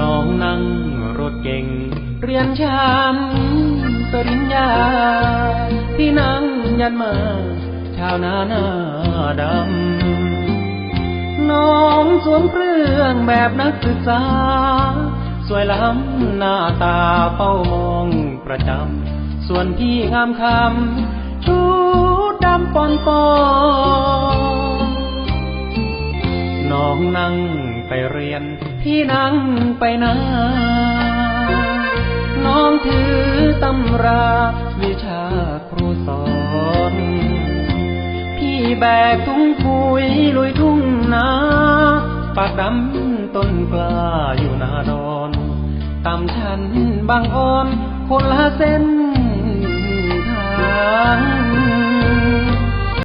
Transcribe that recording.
น้องนั่งรถเก่ง เรียนชั้นปริญญา ที่นั่งยันมา ชาวนาหน้าดำ น้องสวมเครื่องแบบนักศึกษา สวยล้ำหน้าตาเป้ามองประจำ ส่วนพี่งามคำชูดดำปอนปอน น้องนั่งไปเรียน พี่นั่งไปนาน้องถือตำราวิชาครูสอน พี่แบกถุงปุ๋ยลุยทุ่งนาปากดำต้นกล้าอยู่นาดอนตำชันบางอ่อนคนละเส้น